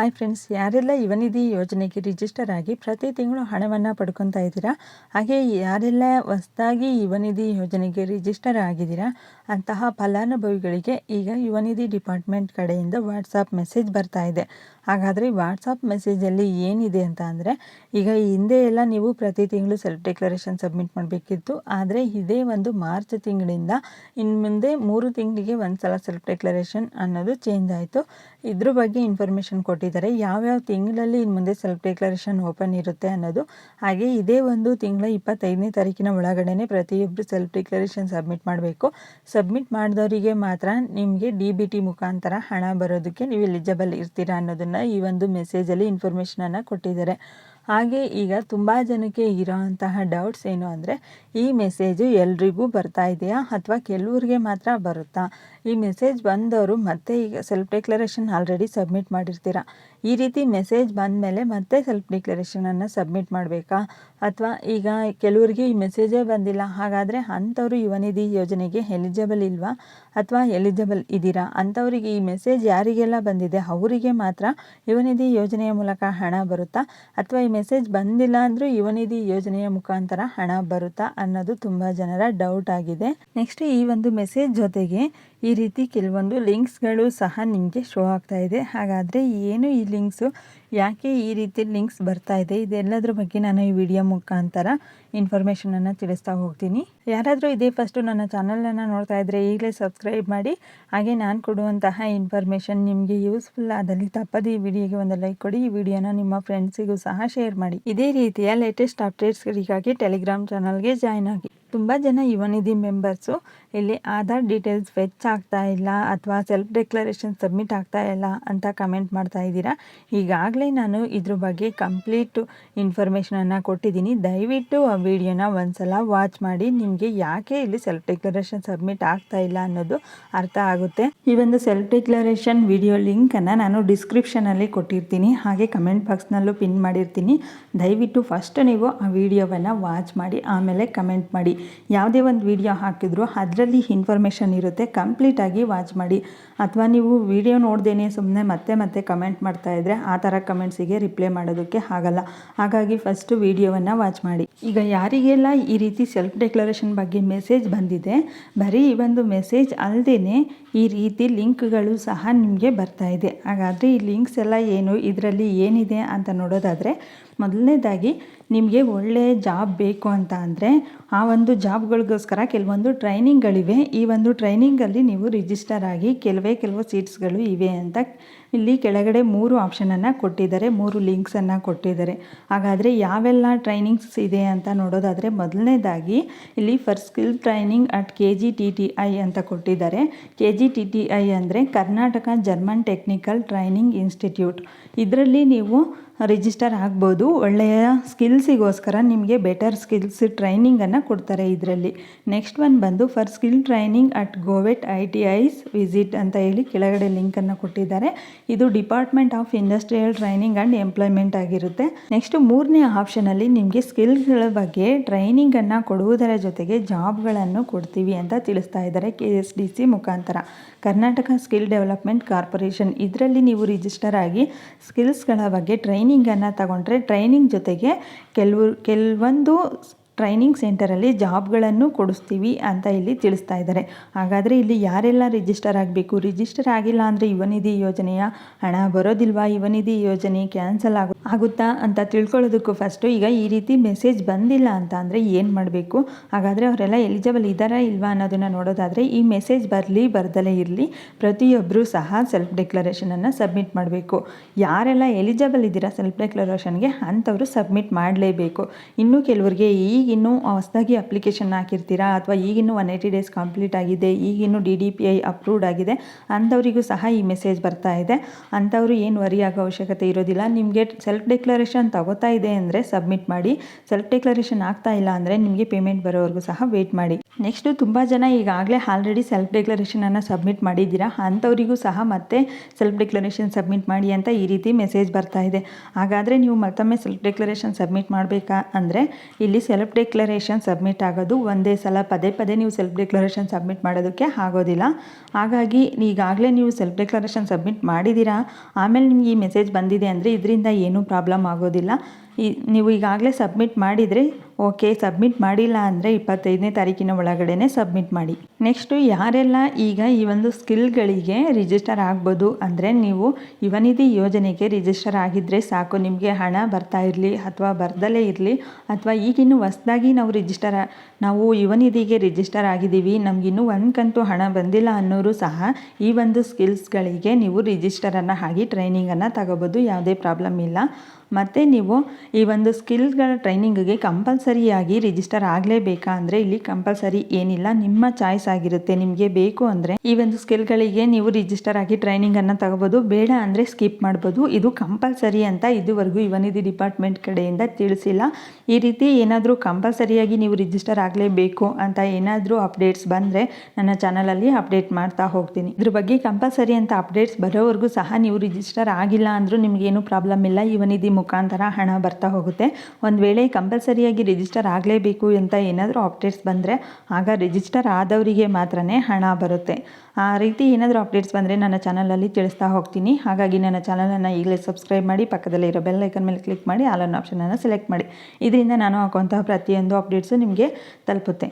Hi friends ಯಾರೆಲ್ಲ ಯುವನಿಧಿ ಯೋಜನೆಗೆ register ಆಗಿ ಪ್ರತಿ ತಿಂಗಳು ಹಣವನ್ನು ಪಡ್ಕೊತಾ ಇದ್ದೀರಾ? ಹಾಗೆ ಯಾರೆಲ್ಲ ಹೊಸದಾಗಿ ಯುವನಿಧಿ ಯೋಜನೆಗೆ ರಿಜಿಸ್ಟರ್ ಆಗಿದ್ದೀರಾ? ಅಂತಹ ಫಲಾನುಭವಿಗಳಿಗೆ ಈಗ ಯುವನಿಧಿ ಡಿಪಾರ್ಟ್ಮೆಂಟ್ ಕಡೆಯಿಂದ ವಾಟ್ಸಪ್ ಮೆಸೇಜ್ ಬರ್ತಾ ಇದೆ. ಹಾಗಾದರೆ ವಾಟ್ಸಪ್ ಮೆಸೇಜಲ್ಲಿ ಏನಿದೆ ಅಂತ ಅಂದರೆ, ಈಗ ಹಿಂದೆ ಎಲ್ಲ ನೀವು ಪ್ರತಿ ತಿಂಗಳು ಸೆಲ್ಫ್ ಡಿಕ್ಲರೇಷನ್ ಸಬ್ಮಿಟ್ ಮಾಡಬೇಕಿತ್ತು. ಆದರೆ ಇದೇ ಒಂದು ಮಾರ್ಚ್ ತಿಂಗಳಿಂದ ಇನ್ನು ಮುಂದೆ ಮೂರು ತಿಂಗಳಿಗೆ ಒಂದು ಸಲ ಸೆಲ್ಫ್ ಡಿಕ್ಲರೇಷನ್ ಅನ್ನೋದು ಚೇಂಜ್ ಆಯಿತು. ಇದ್ರ ಬಗ್ಗೆ ಇನ್ಫಾರ್ಮೇಷನ್ ಕೊಟ್ಟಿದ್ದಾರೆ. ಯಾವ್ಯಾವ ತಿಂಗಳಲ್ಲಿ ಇನ್ನು ಮುಂದೆ ಸೆಲ್ಫ್ ಡಿಕ್ಲರೇಷನ್ ಓಪನ್ ಇರುತ್ತೆ ಅನ್ನೋದು, ಹಾಗೆ ಇದೇ ಒಂದು ತಿಂಗಳ ಇಪ್ಪತ್ತೈದನೇ ತಾರೀಕಿನ ಒಳಗಡೆನೆ ಪ್ರತಿಯೊಬ್ಬರು ಸೆಲ್ಫ್ ಡಿಕ್ಲರೇಷನ್ ಸಬ್ಮಿಟ್ ಮಾಡಬೇಕು. ಸಬ್ಮಿಟ್ ಮಾಡಿದವರಿಗೆ ಮಾತ್ರ ನಿಮಗೆ ಡಿ ಬಿ ಟಿ ಮುಖಾಂತರ ಹಣ ಬರೋದಕ್ಕೆ ನೀವು ಎಲಿಜಿಬಲ್ ಇರ್ತೀರಾ ಅನ್ನೋದನ್ನು ಈ ಒಂದು ಮೆಸೇಜಲ್ಲಿ ಇನ್ಫಾರ್ಮೇಷನನ್ನು ಕೊಟ್ಟಿದ್ದಾರೆ. ಹಾಗೆ ಈಗ ತುಂಬ ಜನಕ್ಕೆ ಇರೋವಂತಹ ಡೌಟ್ಸ್ ಏನು ಅಂದರೆ, ಈ ಮೆಸೇಜು ಎಲ್ರಿಗೂ ಬರ್ತಾ ಇದೆಯಾ ಅಥವಾ ಕೆಲವ್ರಿಗೆ ಮಾತ್ರ ಬರುತ್ತಾ? ಈ ಮೆಸೇಜ್ ಬಂದವರು ಮತ್ತೆ ಈಗ ಸೆಲ್ಫ್ ಡಿಕ್ಲರೇಷನ್ ಆಲ್ರೆಡಿ ಸಬ್ಮಿಟ್ ಮಾಡಿರ್ತೀರ? ಈ ರೀತಿ ಮೆಸೇಜ್ ಬಂದ ಮೇಲೆ ಮತ್ತೆ ಸೆಲ್ಫ್ ಡಿಕ್ಲರೇಷನನ್ನು ಸಬ್ಮಿಟ್ ಮಾಡಬೇಕಾ? ಅಥವಾ ಈಗ ಕೆಲವರಿಗೆ ಈ ಮೆಸೇಜೇ ಬಂದಿಲ್ಲ, ಹಾಗಾದರೆ ಅಂಥವರು ಯುವನಿಧಿ ಯೋಜನೆಗೆ ಎಲಿಜಿಬಲ್ ಇಲ್ವಾ? ಅಥವಾ ಎಲಿಜಿಬಲ್ ಇದ್ದೀರಾ? ಅಂಥವರಿಗೆ ಈ ಮೆಸೇಜ್ ಯಾರಿಗೆಲ್ಲ ಬಂದಿದೆ? ಅವರಿಗೆ ಮಾತ್ರ ಯುವನಿಧಿ ಯೋಜನೆಯ ಮೂಲಕ ಹಣ ಬರುತ್ತಾ? ಅಥವಾ ಈ ಮೆಸೇಜ್ ಬಂದಿಲ್ಲ ಅಂದರೂ ಯುವನಿಧಿ ಯೋಜನೆಯ ಮುಖಾಂತರ ಹಣ ಬರುತ್ತಾ ಅನ್ನೋದು ತುಂಬ ಜನರ ಡೌಟ್ ಆಗಿದೆ. ನೆಕ್ಸ್ಟ್ ಈ ಒಂದು ಮೆಸೇಜ್ ಜೊತೆಗೆ ರೀತಿ ಕೆಲವೊಂದು ಲಿಂಕ್ಸ್ಗಳು ಸಹ ನಿಮಗೆ ಶೋ ಆಗ್ತಾ ಇದೆ. ಹಾಗಾದರೆ ಏನು ಈ ಲಿಂಕ್ಸು? ಯಾಕೆ ಈ ರೀತಿ ಲಿಂಕ್ಸ್ ಬರ್ತಾ ಇದೆ? ಇದೆಲ್ಲದ್ರ ಬಗ್ಗೆ ನಾನು ಈ ವಿಡಿಯೋ ಮುಖಾಂತರ ಇನ್ಫಾರ್ಮೇಷನನ್ನು ತಿಳಿಸ್ತಾ ಹೋಗ್ತೀನಿ. ಯಾರಾದರೂ ಇದೇ ಫಸ್ಟು ನನ್ನ ಚಾನಲನ್ನು ನೋಡ್ತಾ ಇದ್ದರೆ ಈಗಲೇ ಸಬ್ಸ್ಕ್ರೈಬ್ ಮಾಡಿ. ಹಾಗೆ ನಾನು ಕೊಡುವಂತಹ ಇನ್ಫಾರ್ಮೇಷನ್ ನಿಮಗೆ ಯೂಸ್ಫುಲ್ ಆದಲ್ಲಿ ತಪ್ಪದೇ ಈ ವಿಡಿಯೋಗೆ ಒಂದು ಲೈಕ್ ಕೊಡಿ. ಈ ವಿಡಿಯೋನ ನಿಮ್ಮ ಫ್ರೆಂಡ್ಸಿಗೂ ಸಹ ಶೇರ್ ಮಾಡಿ. ಇದೇ ರೀತಿಯ ಲೇಟೆಸ್ಟ್ ಅಪ್ಡೇಟ್ಸ್ಗಳಿಗಾಗಿ ಟೆಲಿಗ್ರಾಮ್ ಚಾನಲ್ಗೆ ಜಾಯ್ನ್ ಆಗಿ. ತುಂಬ ಜನ ಯುವನಿಧಿ ಮೆಂಬರ್ಸು ಇಲ್ಲಿ ಆಧಾರ್ ಡೀಟೇಲ್ಸ್ ವೆಚ್ ಆಗ್ತಾ ಇಲ್ಲ ಅಥವಾ ಸೆಲ್ಫ್ ಡೆಕ್ಲರೇಷನ್ ಸಬ್ಮಿಟ್ ಆಗ್ತಾ ಇಲ್ಲ ಅಂತ ಕಮೆಂಟ್ ಮಾಡ್ತಾ ಇದ್ದೀರಾ? ಈಗಾಗಲೇ ನಾನು ಇದ್ರ ಬಗ್ಗೆ ಕಂಪ್ಲೀಟ್ ಇನ್ಫಾರ್ಮೇಷನನ್ನು ಕೊಟ್ಟಿದ್ದೀನಿ. ದಯವಿಟ್ಟು ಆ ವಿಡಿಯೋನ ಒಂದ್ಸಲ ವಾಚ್ ಮಾಡಿ. ನಿಮಗೆ ಯಾಕೆ ಇಲ್ಲಿ ಸೆಲ್ಫ್ ಡೆಕ್ಲರೇಷನ್ ಸಬ್ಮಿಟ್ ಆಗ್ತಾ ಇಲ್ಲ ಅನ್ನೋದು ಅರ್ಥ ಆಗುತ್ತೆ. ಈ ಒಂದು ಸೆಲ್ಫ್ ಡೆಕ್ಲರೇಷನ್ ವಿಡಿಯೋ ಲಿಂಕನ್ನು ನಾನು ಡಿಸ್ಕ್ರಿಪ್ಷನಲ್ಲಿ ಕೊಟ್ಟಿರ್ತೀನಿ. ಹಾಗೆ ಕಮೆಂಟ್ ಬಾಕ್ಸ್ನಲ್ಲೂ ಪಿನ್ ಮಾಡಿರ್ತೀನಿ. ದಯವಿಟ್ಟು ಫಸ್ಟ್ ನೀವು ಆ ವಿಡಿಯೋವನ್ನು ವಾಚ್ ಮಾಡಿ, ಆಮೇಲೆ ಕಮೆಂಟ್ ಮಾಡಿ. ಯಾವುದೇ ಒಂದು ವಿಡಿಯೋ ಹಾಕಿದ್ರು ಅದರಲ್ಲಿ ಇನ್ಫಾರ್ಮೇಷನ್ ಇರುತ್ತೆ ಕಂಪ್ಲೀಟಾಗಿ ವಾಚ್ ಮಾಡಿ. ಅಥವಾ ನೀವು ವಿಡಿಯೋ ನೋಡ್ದೇನೆ ಸುಮ್ಮನೆ ಮತ್ತೆ ಮತ್ತೆ ಕಮೆಂಟ್ ಮಾಡ್ತಾ ಇದ್ದರೆ ಆ ಥರ ಕಮೆಂಟ್ಸಿಗೆ ರಿಪ್ಲೈ ಮಾಡೋದಕ್ಕೆ ಆಗಲ್ಲ. ಹಾಗಾಗಿ ಫಸ್ಟು ವಿಡಿಯೋವನ್ನು ವಾಚ್ ಮಾಡಿ. ಈಗ ಯಾರಿಗೆಲ್ಲ ಈ ರೀತಿ ಸೆಲ್ಫ್ ಡೆಕ್ಲರೇಷನ್ ಬಗ್ಗೆ ಮೆಸೇಜ್ ಬಂದಿದೆ, ಬರೀ ಈ ಒಂದು ಮೆಸೇಜ್ ಅಲ್ಲದೇ ಈ ರೀತಿ ಲಿಂಕ್ಗಳು ಸಹ ನಿಮಗೆ ಬರ್ತಾ ಇದೆ. ಹಾಗಾದರೆ ಈ ಲಿಂಕ್ಸ್ ಎಲ್ಲ ಏನು, ಇದರಲ್ಲಿ ಏನಿದೆ ಅಂತ ನೋಡೋದಾದರೆ ಮೊದಲನೇದಾಗಿ ನಿಮಗೆ ಒಳ್ಳೆಯ ಜಾಬ್ ಬೇಕು ಅಂತ ಅಂದರೆ ಆ ಒಂದು ಜಾಬ್ಗಳಿಗೋಸ್ಕರ ಕೆಲವೊಂದು ಟ್ರೈನಿಂಗ್ಗಳಿವೆ. ಈ ಒಂದು ಟ್ರೈನಿಂಗಲ್ಲಿ ನೀವು ರಿಜಿಸ್ಟರ್ ಆಗಿ ಕೆಲವೇ ಕೆಲವು ಸೀಟ್ಸ್ಗಳು ಇವೆ ಅಂತ ಇಲ್ಲಿ ಕೆಳಗಡೆ ಮೂರು ಆಪ್ಷನನ್ನು ಕೊಟ್ಟಿದ್ದಾರೆ, ಮೂರು ಲಿಂಕ್ಸನ್ನು ಕೊಟ್ಟಿದ್ದಾರೆ. ಹಾಗಾದರೆ ಯಾವೆಲ್ಲ ಟ್ರೈನಿಂಗ್ಸ್ ಇದೆ ಅಂತ ನೋಡೋದಾದರೆ ಮೊದಲನೇದಾಗಿ ಇಲ್ಲಿ for skill training at K G T T I ಅಂತ ಕೊಟ್ಟಿದ್ದಾರೆ. K G T T I ಅಂದರೆ Karnataka German technical training institute ಇದರಲ್ಲಿ ನೀವು ರಿಜಿಸ್ಟರ್ ಆಗ್ಬೋದು. ಒಳ್ಳೆಯ ಸ್ಕಿಲ್ಸಿಗೋಸ್ಕರ ನಿಮಗೆ ಬೆಟರ್ ಸ್ಕಿಲ್ಸ್ ಟ್ರೈನಿಂಗನ್ನು ಕೊಡ್ತಾರೆ ಇದರಲ್ಲಿ. ನೆಕ್ಸ್ಟ್ ಒನ್ ಬಂದು for skill training at govt I T Is visit ಅಂತ ಹೇಳಿ ಕೆಳಗಡೆ ಲಿಂಕನ್ನು ಕೊಟ್ಟಿದ್ದಾರೆ. ಇದು department of industrial training and employment ಆಗಿರುತ್ತೆ. ನೆಕ್ಸ್ಟ್ ಮೂರನೇ ಆಪ್ಷನಲ್ಲಿ ನಿಮಗೆ ಸ್ಕಿಲ್ಗಳ ಬಗ್ಗೆ ಟ್ರೈನಿಂಗನ್ನು ಕೊಡುವುದರ ಜೊತೆಗೆ ಜಾಬ್ಗಳನ್ನು ಕೊಡ್ತೀವಿ ಅಂತ ತಿಳಿಸ್ತಾ ಇದ್ದಾರೆ ಕೆ ಎಸ್ ಡಿ ಸಿ ಮುಖಾಂತರ. ಕರ್ನಾಟಕ ಸ್ಕಿಲ್ ಡೆವಲಪ್ಮೆಂಟ್ ಕಾರ್ಪೊರೇಷನ್ ಇದರಲ್ಲಿ ನೀವು ರಿಜಿಸ್ಟರ್ ಆಗಿ ಸ್ಕಿಲ್ಸ್ಗಳ ಬಗ್ಗೆ ಟ್ರೈನಿಂಗನ್ನು ತಗೊಂಡ್ರೆ ಟ್ರೈನಿಂಗ್ ಜೊತೆಗೆ ಕೆಲವು ಕೆಲವೊಂದು ಟ್ರೈನಿಂಗ್ ಸೆಂಟರಲ್ಲಿ ಜಾಬ್ಗಳನ್ನು ಕೊಡಿಸ್ತೀವಿ ಅಂತ ಇಲ್ಲಿ ತಿಳಿಸ್ತಾ ಇದ್ದಾರೆ. ಹಾಗಾದರೆ ಇಲ್ಲಿ ಯಾರೆಲ್ಲ ರಿಜಿಸ್ಟರ್ ಆಗಬೇಕು? ರಿಜಿಸ್ಟರ್ ಆಗಿಲ್ಲ ಅಂದರೆ ಯುವನಿಧಿ ಯೋಜನೆಯ ಹಣ ಬರೋದಿಲ್ವಾ? ಯುವನಿಧಿ ಯೋಜನೆ ಕ್ಯಾನ್ಸಲ್ ಆಗು ಆಗುತ್ತಾ ಅಂತ ತಿಳ್ಕೊಳ್ಳೋದಕ್ಕೂ ಫಸ್ಟು ಈಗ ಈ ರೀತಿ ಮೆಸೇಜ್ ಬಂದಿಲ್ಲ ಅಂತ ಅಂದರೆ ಏನು ಮಾಡಬೇಕು? ಹಾಗಾದರೆ ಅವರೆಲ್ಲ ಎಲಿಜಿಬಲ್ ಇದ್ದಾರಾ ಇಲ್ವಾ ಅನ್ನೋದನ್ನು ನೋಡೋದಾದರೆ ಈ ಮೆಸೇಜ್ ಬರಲಿ ಬರ್ದಲೇ ಇರಲಿ ಪ್ರತಿಯೊಬ್ಬರೂ ಸಹ ಸೆಲ್ಫ್ ಡಿಕ್ಲರೇಷನನ್ನು ಸಬ್ಮಿಟ್ ಮಾಡಬೇಕು. ಯಾರೆಲ್ಲ ಎಲಿಜಿಬಲ್ ಇದ್ದೀರಾ ಸೆಲ್ಫ್ ಡಿಕ್ಲರೇಷನ್ಗೆ ಅಂಥವರು ಸಬ್ಮಿಟ್ ಮಾಡಲೇಬೇಕು. ಇನ್ನು ಕೆಲವರಿಗೆ ಈಗ ಈಗಿನ್ನೂ ಹೊಸದಾಗಿ ಅಪ್ಲಿಕೇಶನ್ ಹಾಕಿರ್ತೀರಾ? ಅಥವಾ ಈಗಿನ್ನೂ ಒನ್ ಏಯ್ಟಿ ಡೇಸ್ ಕಂಪ್ಲೀಟ್ ಆಗಿದೆ, ಈಗಿನ್ನೂ D D P I approved ಆಗಿದೆ, ಅಂಥವರಿಗೂ ಸಹ ಈ ಮೆಸೇಜ್ ಬರ್ತಾ ಇದೆ. ಅಂಥವರು ಏನು ವರಿ ಆಗೋ ಅವಶ್ಯಕತೆ ಇರೋದಿಲ್ಲ. ನಿಮಗೆ ಸೆಲ್ಫ್ ಡಿಕ್ಲರೇಷನ್ ತಗೋತಾ ಇದೆ ಅಂದರೆ ಸಬ್ಮಿಟ್ ಮಾಡಿ. ಸೆಲ್ಫ್ ಡಿಕ್ಲರೇಷನ್ ಆಗ್ತಾ ಇಲ್ಲ ಅಂದರೆ ನಿಮಗೆ ಪೇಮೆಂಟ್ ಬರೋವರೆಗೂ ಸಹ ವೆಯ್ಟ್ ಮಾಡಿ. ನೆಕ್ಸ್ಟು ತುಂಬ ಜನ ಈಗಾಗಲೇ ಆಲ್ರೆಡಿ ಸೆಲ್ಫ್ ಡಿಕ್ಲರೇಷನನ್ನು ಸಬ್ಮಿಟ್ ಮಾಡಿದ್ದೀರಾ? ಅಂಥವರಿಗೂ ಸಹ ಮತ್ತೆ ಸೆಲ್ಫ್ ಡಿಕ್ಲರೇಷನ್ ಸಬ್ಮಿಟ್ ಮಾಡಿ ಅಂತ ಈ ರೀತಿ ಮೆಸೇಜ್ ಬರ್ತಾ ಇದೆ. ಹಾಗಾದರೆ ನೀವು ಮತ್ತೊಮ್ಮೆ ಸೆಲ್ಫ್ ಡಿಕ್ಲರೇಷನ್ ಸಬ್ಮಿಟ್ ಮಾಡಬೇಕಾ? ಅಂದರೆ ಇಲ್ಲಿ ಸೆಲ್ಫ್ ಡಿಕ್ಲರೇಷನ್ ಸಬ್ಮಿಟ್ ಆಗೋದು. ಒಂದೇ ಸಲ ಪದೇ ಪದೇ ನೀವು ಸೆಲ್ಫ್ ಡಿಕ್ಲರೇಷನ್ ಸಬ್ಮಿಟ್ ಮಾಡೋದಕ್ಕೆ ಆಗೋದಿಲ್ಲ. ಹಾಗಾಗಿ ಈಗಾಗಲೇ ನೀವು ಸೆಲ್ಫ್ ಡಿಕ್ಲರೇಷನ್ ಸಬ್ಮಿಟ್ ಮಾಡಿದ್ದೀರಾ? ಆಮೇಲೆ ನಿಮ್ಗೆ ಈ ಮೆಸೇಜ್ ಬಂದಿದೆ ಅಂದರೆ ಇದರಿಂದ ಏನೂ ಪ್ರಾಬ್ಲಮ್ ಆಗೋದಿಲ್ಲ. ಈ ನೀವು ಈಗಾಗಲೇ ಸಬ್ಮಿಟ್ ಮಾಡಿದರೆ ಓಕೆ, ಸಬ್ಮಿಟ್ ಮಾಡಿಲ್ಲ ಅಂದರೆ ಇಪ್ಪತ್ತೈದನೇ ತಾರೀಕಿನ ಒಳಗಡೆ ಸಬ್ಮಿಟ್ ಮಾಡಿ. ನೆಕ್ಸ್ಟು ಯಾರೆಲ್ಲ ಈಗ ಈ ಒಂದು ಸ್ಕಿಲ್ಗಳಿಗೆ ರಿಜಿಸ್ಟರ್ ಆಗ್ಬೋದು ಅಂದರೆ ನೀವು ಯುವನಿಧಿ ಯೋಜನೆಗೆ ರಿಜಿಸ್ಟರ್ ಆಗಿದ್ದರೆ ಸಾಕು. ನಿಮಗೆ ಹಣ ಬರ್ತಾ ಇರಲಿ ಅಥವಾ ಬರ್ದಲೇ ಇರಲಿ ಅಥವಾ ಈಗಿನ್ನು ಹೊಸದಾಗಿ ನಾವು ರಿಜಿಸ್ಟರ್ ನಾವು ಯುವನಿಧಿಗೆ ರಿಜಿಸ್ಟರ್ ಆಗಿದ್ದೀವಿ, ನಮಗಿನ್ನೂ ಒಂದು ಕಂತು ಹಣ ಬಂದಿಲ್ಲ ಅನ್ನೋರು ಸಹ ಈ ಒಂದು ಸ್ಕಿಲ್ಸ್ಗಳಿಗೆ ನೀವು ರಿಜಿಸ್ಟರನ್ನು ಆಗಿ ಟ್ರೈನಿಂಗನ್ನು ತಗೋಬೋದು, ಯಾವುದೇ ಪ್ರಾಬ್ಲಮ್ ಇಲ್ಲ. ಮತ್ತು ನೀವು ಈ ಒಂದು ಸ್ಕಿಲ್ಗಳ ಟ್ರೈನಿಂಗಿಗೆ ಕಂಪಲ್ಸರಿಯಾಗಿ ರಿಜಿಸ್ಟರ್ ಆಗಲೇಬೇಕಾ ಅಂದರೆ ಇಲ್ಲಿ ಕಂಪಲ್ಸರಿ ಏನಿಲ್ಲ. ನಿಮ್ಮ ಚಾಯ್ಸ್ ಆಗಿರುತ್ತೆ. ನಿಮಗೆ ಬೇಕು ಅಂದರೆ ಈ ಒಂದು ಸ್ಕಿಲ್ಗಳಿಗೆ ನೀವು ರಿಜಿಸ್ಟರ್ ಆಗಿ ಟ್ರೈನಿಂಗನ್ನು ತಗೋಬೋದು. ಬೇಡ ಅಂದರೆ ಸ್ಕಿಪ್ ಮಾಡ್ಬೋದು. ಇದು ಕಂಪಲ್ಸರಿ ಅಂತ ಇದುವರೆಗೂ ಯುವನಿಧಿ ಡಿಪಾರ್ಟ್ಮೆಂಟ್ ಕಡೆಯಿಂದ ತಿಳಿಸಿಲ್ಲ. ಈ ರೀತಿ ಏನಾದರೂ ಕಂಪಲ್ಸರಿಯಾಗಿ ನೀವು ರಿಜಿಸ್ಟರ್ ಆಗಲೇಬೇಕು ಅಂತ ಏನಾದರೂ ಅಪ್ಡೇಟ್ಸ್ ಬಂದರೆ ನನ್ನ ಚಾನಲಲ್ಲಿ ಅಪ್ಡೇಟ್ ಮಾಡ್ತಾ ಹೋಗ್ತೀನಿ. ಇದ್ರ ಬಗ್ಗೆ ಕಂಪಲ್ಸರಿ ಅಂತ ಅಪ್ಡೇಟ್ಸ್ ಬರೋವರೆಗೂ ಸಹ ನೀವು ರಿಜಿಸ್ಟರ್ ಆಗಿಲ್ಲ ಅಂದರೂ ನಿಮಗೇನು ಪ್ರಾಬ್ಲಮ್ ಇಲ್ಲ. ಯುವನಿಧಿ ಮುಖಾಂತರ ಹಣ ಬರ್ತಾ ಹೋಗುತ್ತೆ. ಒಂದು ವೇಳೆ ಕಂಪಲ್ಸರಿಯಾಗಿ ರಿಜಿಸ್ಟರ್ ಆಗಲೇಬೇಕು ಅಂತ ಏನಾದರೂ ಅಪ್ಡೇಟ್ಸ್ ಬಂದರೆ ಆಗ ರಿಜಿಸ್ಟರ್ ಆದವರಿಗೆ ಮಾತ್ರ ಹಣ ಬರುತ್ತೆ. ಆ ರೀತಿ ಏನಾದರೂ ಅಪ್ಡೇಟ್ಸ್ ಬಂದರೆ ನನ್ನ ಚಾನಲಲ್ಲಿ ತಿಳಿಸ್ತಾ ಹೋಗ್ತೀನಿ. ಹಾಗಾಗಿ ನನ್ನ ಚಾನಲನ್ನು ಈಗಲೇ ಸಬ್ಸ್ಕ್ರೈಬ್ ಮಾಡಿ ಪಕ್ಕದಲ್ಲಿರೋ ಬೆಲ್ ಐಕನ್ ಮೇಲೆ ಕ್ಲಿಕ್ ಮಾಡಿ ಆಲನ್ ಆಪ್ಷನನ್ನು ಸೆಲೆಕ್ಟ್ ಮಾಡಿ. ಇದರಿಂದ ನಾನು ಹಾಕುವಂತಹ ಪ್ರತಿಯೊಂದು ಅಪ್ಡೇಟ್ಸು ನಿಮಗೆ ತಲುಪುತ್ತೆ.